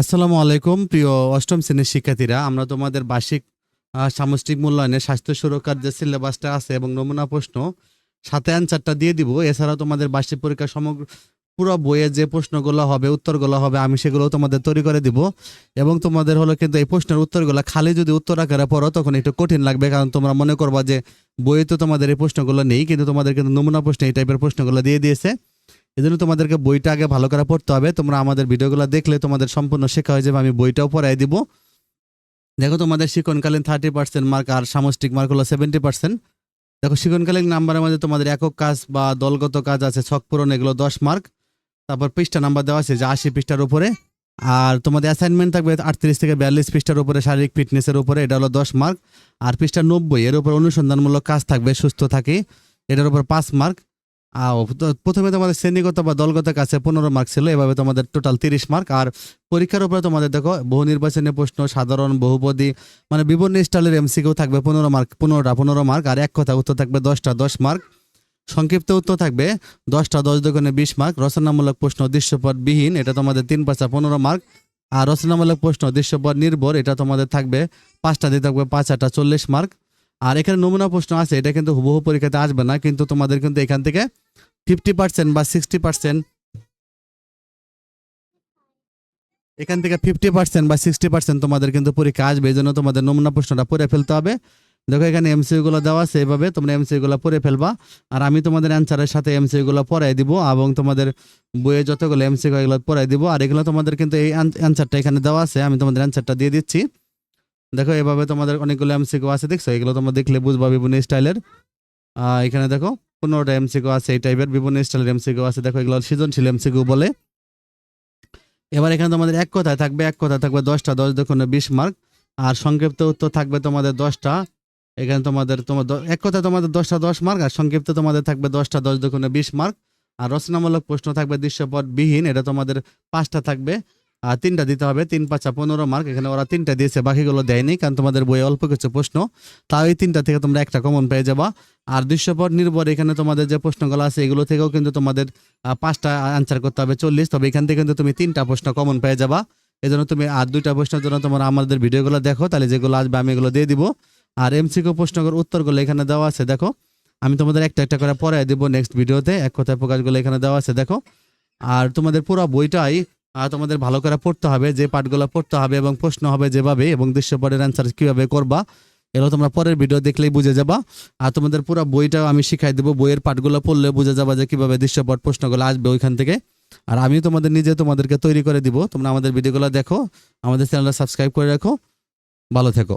আসসালামু আলাইকুম, প্রিয় অষ্টম শ্রেণির শিক্ষার্থীরা। আমরা তোমাদের বার্ষিক সামষ্টিক মূল্যায়নে স্বাস্থ্য সুরক্ষার যে সিলেবাসটা আছে এবং নমুনা প্রশ্ন, সাথে অ্যান্সারটা দিয়ে দিব। এছাড়াও তোমাদের বার্ষিক পরীক্ষা সমগ্র, পুরো বইয়ের যে প্রশ্নগুলো হবে, উত্তরগুলো হবে, আমি সেগুলো তোমাদের তৈরি করে দিব। এবং তোমাদের হলো কিন্তু এই প্রশ্নের উত্তরগুলো খালি যদি উত্তর আকারে পড়ো, তখন একটু কঠিন লাগবে, কারণ তোমরা মনে করবা যে বইয়ে তো তোমাদের এই প্রশ্নগুলো নেই, কিন্তু তোমাদের কিন্তু নমুনা প্রশ্ন এই টাইপের প্রশ্নগুলো দিয়ে দিয়েছে। এই জন্য তোমাদেরকে বইটা আগে ভালো করে পড়তে হবে। তোমরা আমাদের ভিডিওগুলো দেখলে তোমাদের সম্পূর্ণ শেখা হয়ে যাবে, আমি বইটাও পড়াই দিব। দেখো, তোমাদের শিক্ষণকালীন থার্টি পার্সেন্ট মার্ক আর সামষ্টিক মার্ক হলো সেভেন্টি পার্সেন্ট দেখো, শিক্ষণকালীন নাম্বারের মধ্যে তোমাদের একক কাজ বা দলগত কাজ আছে, ছক পূরণ, এগুলো দশ মার্ক তারপর পৃষ্ঠা নাম্বার দেওয়া আছে যে আশি পৃষ্ঠার উপরে। আর তোমাদের অ্যাসাইনমেন্ট থাকবে আটত্রিশ থেকে বিয়াল্লিশ পৃষ্ঠার উপরে, শারীরিক ফিটনেসের উপরে, এটা হলো দশ মার্ক আর পৃষ্ঠা নব্বই, এর উপর অনুসন্ধানমূলক কাজ থাকবে, সুস্থ থাকি, এটার উপর পাঁচ মার্ক তো- প্রথমে তোমাদের শ্রেণীগত বা দলগত কাছে পনেরো মার্ক ছিল, এভাবে তোমাদের টোটাল তিরিশ মার্ক আর পরীক্ষার উপরে তোমাদের দেখো, বহু নির্বাচনী প্রশ্ন, সাধারণ, বহুপদী মানে বিভিন্ন স্টাইলের এমসিকিউ থাকবে, পনেরো মার্ক পনেরোটা, পনেরো মার্ক আর এক কথা উত্তর থাকবে দশটা, দশ মার্ক সংক্ষিপ্ত উত্তর থাকবে দশটা, দশ দোকানে বিশ মার্ক রচনামূলক প্রশ্ন দৃশ্যপট বিহীন এটা তোমাদের তিন পাঁচটা, পনেরো মার্ক আর রচনামূলক প্রশ্ন দৃশ্যপট নির্ভর এটা তোমাদের থাকবে পাঁচটা, দিয়ে থাকবে পাঁচ আটটা, চল্লিশ মার্ক আর এখানে নমুনা প্রশ্ন আছে, এটা কিন্তু হুবহু পরীক্ষাতে আসবে না, কিন্তু তোমাদের কিন্তু এখান থেকে ফিফটি পার্সেন্ট বা সিক্সটি পার্সেন্ট এখান থেকে ফিফটি পার্সেন্ট বা সিক্সটি পার্সেন্ট তোমাদের কিন্তু পরীক্ষা আসবে, এই জন্য তোমাদের নমুনা প্রশ্নটা পড়ে ফেলতে হবে। দেখো, এখানে এমসিউ গুলো দেওয়া আছে, এভাবে তোমরা এমসিউ গুলো পড়ে ফেলবা। আর আমি তোমাদের অ্যান্সারের সাথে এমসিউ গুলো পড়াই দিব, এবং তোমাদের বইয়ে যতগুলো এমসিউ এগুলো পড়াই দিব, আর এগুলো তোমাদের কিন্তু এই অ্যান্সারটা এখানে দেওয়া আছে, আমি তোমাদের অ্যান্সারটা দিয়ে দিচ্ছি। দেখো, এভাবে তোমাদের অনেকগুলো এমসিকিউ আছে, দেখছ? এগুলো তোমরা দেখলে বুঝবা বিভিন্ন স্টাইলের। এখানে দেখো, পনেরোটা এমসিকিউ আছে, এই টাইপের বিভিন্ন স্টাইলের এমসিকিউ আছে। দেখো, এগুলো সৃজনশীল এমসিকিউ বলে। এবার এখানে তোমাদের এক কথায় থাকবে, এক কথায় থাকবে দশটা, দশ দেখুন বিশ মার্ক আর সংক্ষিপ্ত উত্তর থাকবে তোমাদের দশটা। এখানে তোমাদের, তোমার এক কথায় তোমাদের দশটা দশ মার্ক আর সংক্ষিপ্ত তোমাদের থাকবে দশটা দশ দেখুন বিশ মার্ক আর রচনামূলক প্রশ্ন থাকবে দৃশ্যপট বিহীন এটা তোমাদের পাঁচটা থাকবে। তিনটা দিতে হবে। তিন, পাঁচা পনেরো মার্ক এখানে ওরা তিনটা দিয়েছে, বাকিগুলো দেয়নি, কারণ তোমাদের বইয়ে অল্প কিছু প্রশ্ন। তাও এই তিনটা থেকে তোমরা একটা কমন পেয়ে যাবা। আর দৃশ্যপট নির্ভর, এখানে তোমাদের যে প্রশ্নগুলো আছে, এগুলো থেকেও কিন্তু তোমাদের পাঁচটা আনসার করতে হবে, চল্লিশ। তবে এখান থেকে কিন্তু তুমি তিনটা প্রশ্ন কমন পেয়ে যাবা। এই জন্য তুমি আর দুইটা প্রশ্নের জন্য তোমার আমাদের ভিডিওগুলো দেখো, তাহলে যেগুলো আসবে আমি এগুলো দিয়ে দিব। আর এমসিকিউ প্রশ্নগুলোর উত্তরগুলো এখানে দেওয়া আছে, দেখো। আমি তোমাদের একটা একটা করে পরে দিব নেক্সট ভিডিওতে এক কথায় প্রকাশগুলো এখানে দেওয়া আছে, দেখো। আর তোমাদের পুরো বইটাই তোমাদের ভালো করে পড়তে হবে, যে পাঠগুলো পড়তে হবে এবং প্রশ্ন হবে যেভাবে এবং দৃশ্যপটের অ্যান্সার কীভাবে করবা, এগুলো তোমরা পরের ভিডিও দেখলেই বুঝে যাবা। আর তোমাদের পুরো বইটাও আমি শিখাই দেবো, বইয়ের পাঠগুলো পড়লে বুঝে যাবা যে কীভাবে দৃশ্যপট প্রশ্নগুলো আসবে ওইখান থেকে। আর আমি তোমাদের নিজে তোমাদেরকে তৈরি করে দিব, তোমরা আমাদের ভিডিওগুলো দেখো, আমাদের চ্যানেলটা সাবস্ক্রাইব করে রাখো। ভালো থেকো।